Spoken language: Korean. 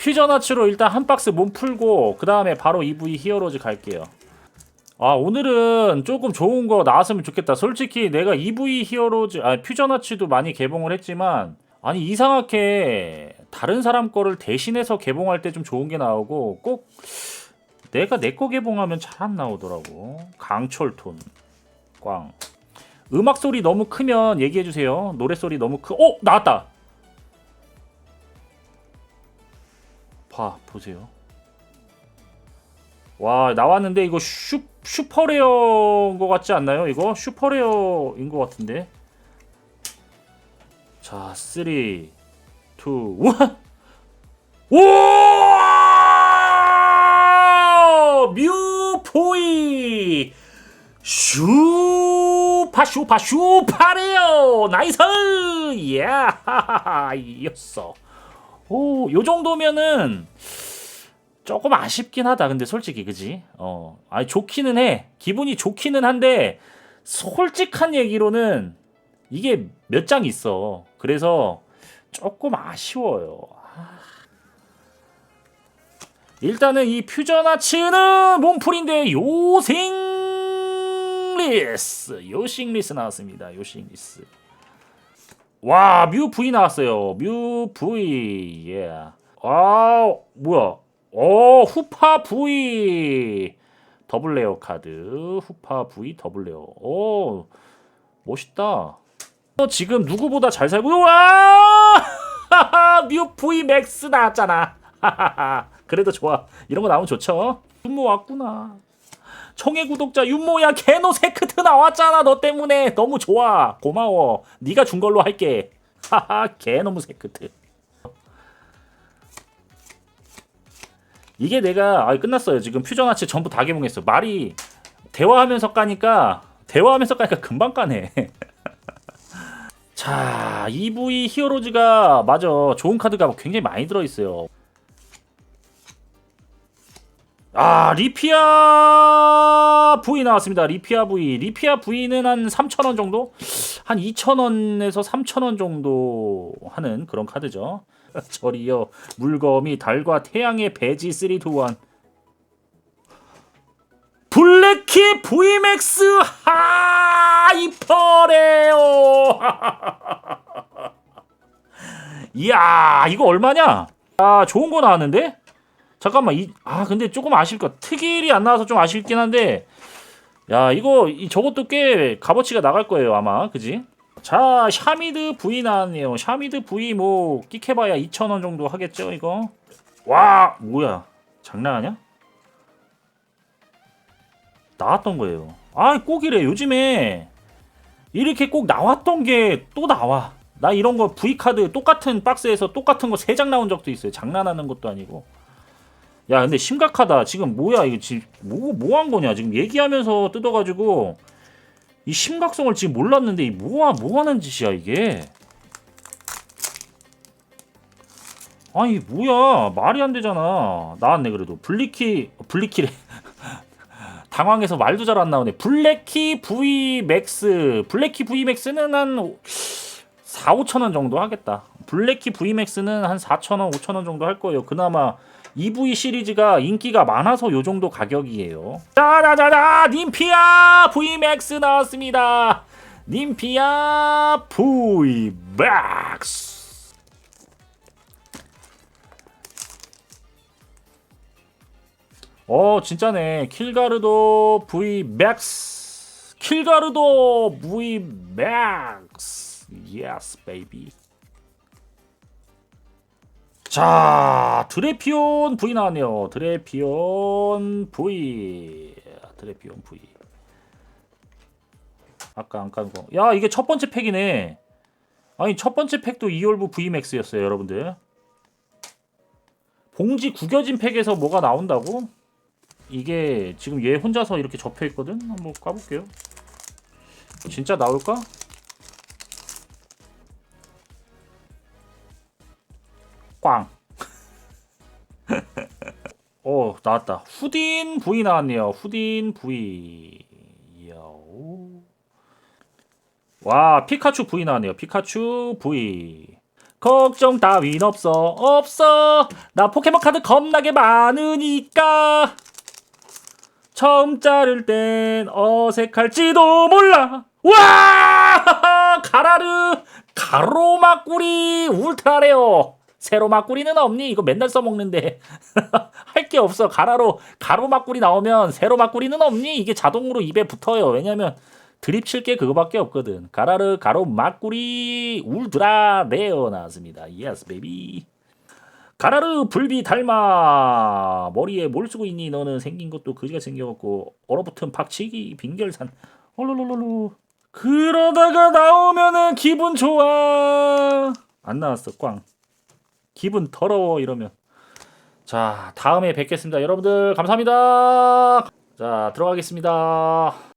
퓨전 아츠로 일단 한 박스 몸 풀고 그 다음에 바로 EV 히어로즈 갈게요. 아 오늘은 조금 좋은 거 나왔으면 좋겠다. 솔직히 내가 EV 히어로즈, 아 퓨전 아츠도 많이 개봉을 했지만 아니 이상하게 다른 사람 거를 대신해서 개봉할 때 좀 좋은 게 나오고 꼭 내가 내 거 개봉하면 잘 안 나오더라고. 강철톤, 꽝. 음악 소리 너무 크면 얘기해 주세요. 노래 소리 너무 크. 어 나왔다. 봐 보세요. 와 나왔는데 이거 슈 슈퍼레어인 것 같지 않나요? 이거 슈퍼레어인 것 같은데. 자, 3, 2, 1. 오! 뮤포이 슈파 슈파 슈파레요 나이스 야 이었어 오 요 정도면은 조금 아쉽긴 하다. 근데 솔직히 그지? 어 아니 좋기는 해. 기분이 좋기는 한데 솔직한 얘기로는 이게 몇 장 있어. 그래서 조금 아쉬워요. 일단은 이 퓨전 아츠는 몸풀인데 요생리스. 요싱리스 나왔습니다. 요싱리스 와 뮤 V 나왔어요 뮤 V 예. 아 뭐야 어 후파 V 더블 레어 카드 후파 V 더블 레어 오 멋있다 어, 지금 누구보다 잘 살고 와 뮤 V 맥스 나왔잖아 그래도 좋아. 이런 거 나오면 좋죠. 윤모 왔구나. 청해 구독자 윤모야 개노 세크트 나왔잖아 너 때문에. 너무 좋아. 고마워. 네가 준 걸로 할게. 하하 개노무 세크트. 이게 내가 아 끝났어요. 지금 퓨전 아치 전부 다 개봉했어 말이 대화하면서 까니까 대화하면서 까니까 금방 까네. 자 EV 히어로즈가 맞아. 좋은 카드가 굉장히 많이 들어있어요 아 리피아 V 나왔습니다. 리피아 V. 리피아 V는 한 3,000원 정도? 한 2,000원에서 3,000원 정도 하는 그런 카드죠. 저리요. 물검이 달과 태양의 배지 3 2 1. 블랙키 VMAX 하이퍼레오. 이야, 이거 얼마냐? 아, 좋은 거 나왔는데? 잠깐만 이 아 근데 조금 아실 것 특일이 안 나와서 좀 아쉽긴 한데 야 이거 이 저것도 꽤 값어치가 나갈 거예요 아마. 그지? 자 샤미드 V 나왔네요. 샤미드 V 뭐 끼케봐야 2,000원 정도 하겠죠 이거? 와 뭐야. 장난하냐 나왔던 거예요. 아 꼭이래 요즘에. 이렇게 꼭 나왔던 게 또 나와. 나 이런 거 V 카드 똑같은 박스에서 똑같은 거세장 나온 적도 있어요. 장난하는 것도 아니고 야 근데 심각하다. 지금 뭐야 이거 지금 뭐뭐 한 거냐? 지금 얘기하면서 뜯어가지고 이 심각성을 지금 몰랐는데 이 뭐야 뭐 하는 짓이야 이게? 아니 뭐야? 말이 안 되잖아. 나왔네 그래도. 블리키 블리키래. 당황해서 말도 잘 안 나오네. 블랙키 V 맥스. 블랙키 V 맥스는 한 4, 5천 원 정도 하겠다. 블랙키 V 맥스는 한 4천 원, 5천 원 정도 할 거예요. 그나마 EV 시리즈가 인기가 많아서 요 정도 가격이에요. 짜자자자 님피아 VMAX 나왔습니다. 님피아 VMAX. 어 진짜네 킬가르도 VMAX 킬가르도 VMAX yes baby 자 드레피온 V 나왔네요. 드레피온 V 드레피온 V 아까 안 깐 거. 야 이게 첫 번째 팩이네. 아니 첫 번째 팩도 이올브 VMAX였어요 여러분들. 봉지 구겨진 팩에서 뭐가 나온다고? 이게 지금 얘 혼자서 이렇게 접혀 있거든? 한번 까볼게요. 진짜 나올까? 꽝. 어 나왔다. 후딘 V 나왔네요. 후딘 V. 야오. 와 피카츄 V 나왔네요. 피카츄 V. 걱정 따윈 없어 없어 나 포켓몬 카드 겁나게 많으니까 처음 자를 땐 어색할지도 몰라 와 가라르 가로막구리 울트라레어 세로 막구리는 없니? 이거 맨날 써먹는데. 할 게 없어. 가라로 가로 막구리 나오면 세로 막구리는 없니? 이게 자동으로 입에 붙어요. 왜냐면 드립 칠 게 그거밖에 없거든. 가라르 가로 막구리 울트라 레어 나왔습니다. 예스 베이비 가라르 불비 닮아 머리에 뭘 쓰고 있니? 너는 생긴 것도 그지가 생겨갖고 얼어붙은 박치기 빙결산. 얼로로로로 그러다가 나오면은 기분 좋아. 안 나왔어. 꽝 기분 더러워 이러면. 자 다음에 뵙겠습니다. 여러분들 감사합니다. 자 들어가겠습니다